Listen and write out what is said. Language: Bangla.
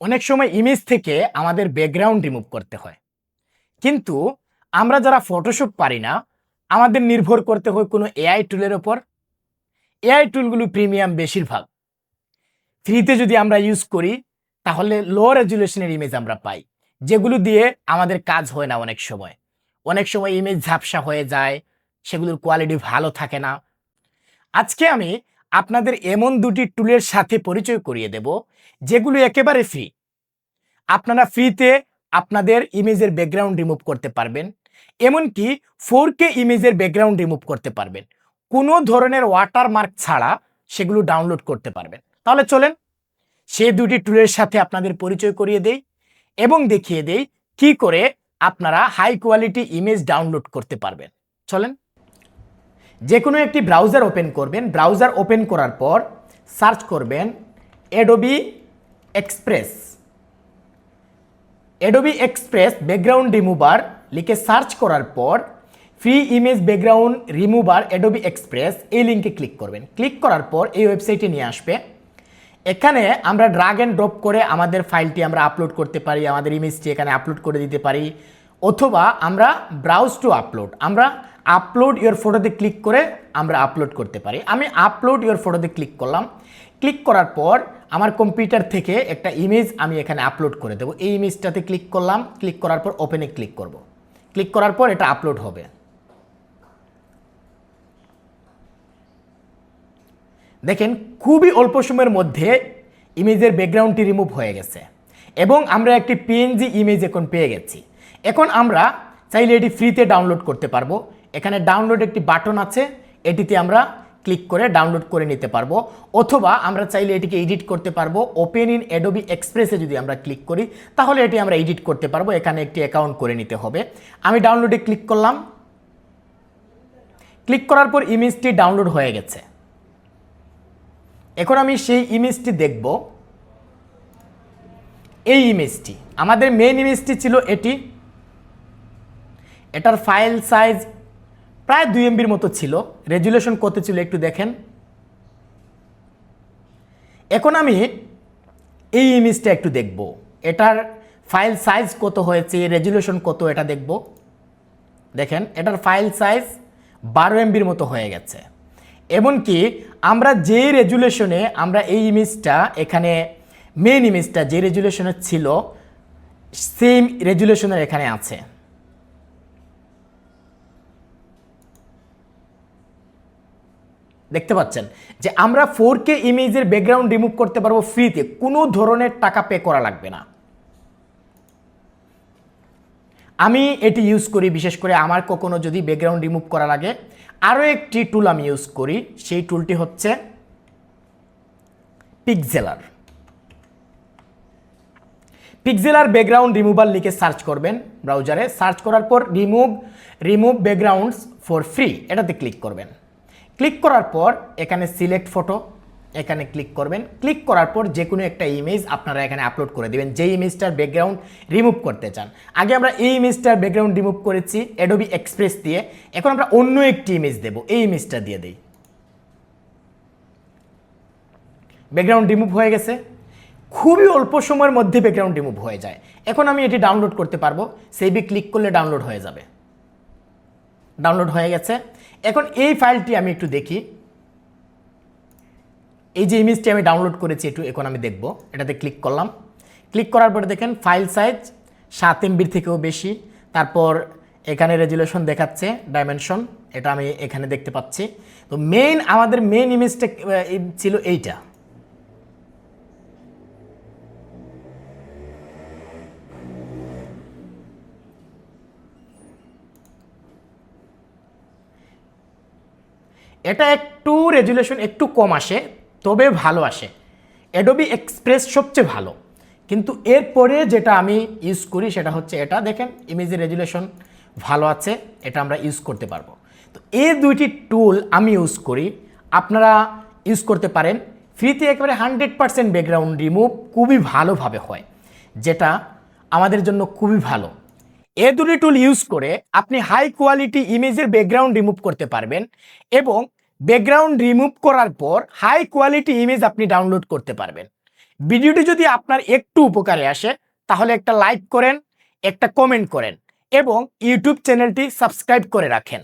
অনেক সময় ইমেজ থেকে আমাদের ব্যাকগ্রাউন্ড রিমুভ করতে হয়। কিন্তু আমরা যারা ফটোশপ পারি না, আমাদের নির্ভর করতে হয় কোনো এআই টুলের ওপর। এআই টুলগুলো প্রিমিয়াম বেশিরভাগ। ফ্রিতে যদি আমরা ইউজ করি, তাহলে লো রেজুলেশনের ইমেজ আমরা পাই, যেগুলো দিয়ে আমাদের কাজ হয় না অনেক সময়। অনেক সময় ইমেজ ঝাপসা হয়ে যায়, সেগুলোর কোয়ালিটি ভালো থাকে না। আজকে আমি আপনাদের এমন দুটি টুলের সাথে পরিচয় করিয়ে দেব, যেগুলো একেবারে ফ্রি আপনারা ফ্রিতে আপনাদের ইমেজের ব্যাকগ্রাউন্ড রিমুভ করতে পারবেন, এমনকি ফোর কে ইমেজের ব্যাকগ্রাউন্ড রিমুভ করতে পারবেন। কোনো ধরনের ওয়াটারমার্ক ছাড়া সেগুলো ডাউনলোড করতে পারবেন। তাহলে চলেন, সেই দুটি টুলের সাথে আপনাদের পরিচয় করিয়ে দেই এবং দেখিয়ে দেই কি করে আপনারা হাই কোয়ালিটি ইমেজ ডাউনলোড করতে পারবেন। চলেন। যে কোনো একটি ব্রাউজার ওপেন করবেন ব্রাউজার ওপেন করার পর সার্চ করবেন Adobe Express Adobe Express background remover লিখে সার্চ করার পর free image background remover Adobe Express এই লিঙ্কে ক্লিক করবেন। ক্লিক করার পর এই ওয়েবসাইটে নিয়ে আসবে। এখানে আমরা ড্রাগ অ্যান্ড ড্রপ করে আমাদের ফাইলটি আমরা আপলোড করতে পারি, আমাদের ইমেজটি এখানে আপলোড করে দিতে পারি, অথবা আমরা ব্রাউজ টু আপলোড আমরা আপলোড ইওর ফটোতে ক্লিক করে আমরা আপলোড করতে পারি। আমি আপলোড ইওর ফটোতে ক্লিক করলাম। ক্লিক করার পর আমার কম্পিউটার থেকে একটা ইমেজ আমি এখানে আপলোড করে দেবো। এই ইমেজটাতে ক্লিক করলাম। ক্লিক করার পর ওপেনে ক্লিক করব। ক্লিক করার পর এটা আপলোড হবে। দেখেন, খুবই অল্প সময়ের মধ্যে ইমেজের ব্যাকগ্রাউন্ডটি রিমুভ হয়ে গেছে। এবং আমরা একটি পিএনজি ইমেজ এখন পেয়ে গেছি। এখন আমরা চাইলে এটি ফ্রিতে ডাউনলোড করতে পারব। এখানে ডাউনলোড একটি বাটন আছে, এটিতে আমরা ক্লিক করে ডাউনলোড করে নিতে পারব। অথবা আমরা চাইলে এটিকে এডিট করতে পারব। ওপেন ইন অ্যাডোবি এক্সপ্রেসে যদি আমরা ক্লিক করি, তাহলে এটি আমরা এডিট করতে পারব। এখানে একটি অ্যাকাউন্ট করে নিতে হবে। আমি ডাউনলোডে ক্লিক করলাম। ক্লিক করার পর ইমেজটি ডাউনলোড হয়ে গেছে। এখন আমি সেই ইমেজটি দেখব। এই ইমেজটি আমাদের মেন ইমেজটি ছিল এটি। এটার ফাইল সাইজ প্রায় দুই এমবির মতো ছিল। রেজুলেশন কত ছিল একটু দেখেন। এখন আমি এই ইমেজটা একটু দেখব। এটার ফাইল সাইজ কত হয়েছে, রেজুলেশন কত এটা দেখব। দেখেন, এটার ফাইল সাইজ বারো এমবির মতো হয়ে গেছে। এমনকি আমরা যে রেজুলেশনে আমরা এই ইমেজটা, এখানে মেন ইমেজটা যে রেজুলেশনে ছিল সেম রেজুলেশনের এখানে আছে। দেখতে পাচ্ছেন যে আমরা ফোর কে ইমেজের ব্যাকগ্রাউন্ড রিমুভ করতে পারব ফ্রিতে কোনো ধরনের টাকা পে করা লাগবে না। আমি এটি ইউজ করি, বিশেষ করে আমার কখনো যদি ব্যাকগ্রাউন্ড রিমুভ করা লাগে। আরও একটি টুল আমি ইউজ করি, সেই টুলটি হচ্ছে পিকজেলার পিকজেলার ব্যাকগ্রাউন্ড রিমুভার লিখে সার্চ করবেন ব্রাউজারে সার্চ করার পর remove remove backgrounds for free এটাতে ক্লিক করবেন। ক্লিক করার পর এখানে সিলেক্ট ফটো, এখানে ক্লিক করবেন। ক্লিক করার পর যে কোনো একটা ইমেজ আপনারা এখানে আপলোড করে দেবেন যে ইমেজটার ব্যাকগ্রাউন্ড রিমুভ করতে চান। আগে আমরা এই ইমেজটার ব্যাকগ্রাউন্ড রিমুভ করেছি অ্যাডোবি এক্সপ্রেস দিয়ে, এখন আমরা অন্য একটি ইমেজ দেব, এই ইমেজটা দিয়ে দিই। ব্যাকগ্রাউন্ড রিমুভ হয়ে গেছে। খুবই অল্প সময়ের মধ্যে ব্যাকগ্রাউন্ড রিমুভ হয়ে যায়। এখন আমি এটি ডাউনলোড করতে পারব সেভি ক্লিক করলে ডাউনলোড হয়ে যাবে। ডাউনলোড হয়ে গেছে। এখন এই ফাইলটি আমি একটু দেখি। এই যে ইমেজটি আমি ডাউনলোড করেছি, একটু এখন আমি দেখব। এটাতে ক্লিক করলাম। ক্লিক করার পরে দেখেন ফাইল সাইজ সাত এমবির থেকেও বেশি। তারপর এখানে রেজুলেশন দেখাচ্ছে ডাইমেনশন এটা আমি এখানে দেখতে পাচ্ছি। তো মেইন আমাদের মেইন ইমেজটা ছিল এইটা। এটা একটু রেজুলেশন একটু কম আসে, তবে ভালো আসে। অ্যাডোবি এক্সপ্রেস সবচেয়ে ভালো। কিন্তু এরপরে যেটা আমি ইউজ করি সেটা হচ্ছে এটা। দেখেন ইমেজের রেজুলেশন ভালো আছে, এটা আমরা ইউজ করতে পারব। তো এই দুইটি টুল আমি ইউজ করি। আপনারা ইউজ করতে পারেন। ফ্রিতে একেবারে হান্ড্রেড পারসেন্ট ব্যাকগ্রাউন্ড রিমুভ খুবই ভালোভাবে হয়, যেটা আমাদের জন্য খুবই ভালো। এ টুল ইউজ করে আপনি হাই কোয়ালিটি ইমেজের ব্যাকগ্রাউন্ড রিমুভ করতে পারবেন এবং ব্যাকগ্রাউন্ড রিমুভ করার পর হাই কোয়ালিটি ইমেজ আপনি ডাউনলোড করতে পারবেন। ভিডিওটি যদি আপনার একটু উপকারে আসে, তাহলে একটা লাইক করেন, একটা কমেন্ট করেন এবং ইউটিউব চ্যানেলটি সাবস্ক্রাইব করে রাখেন।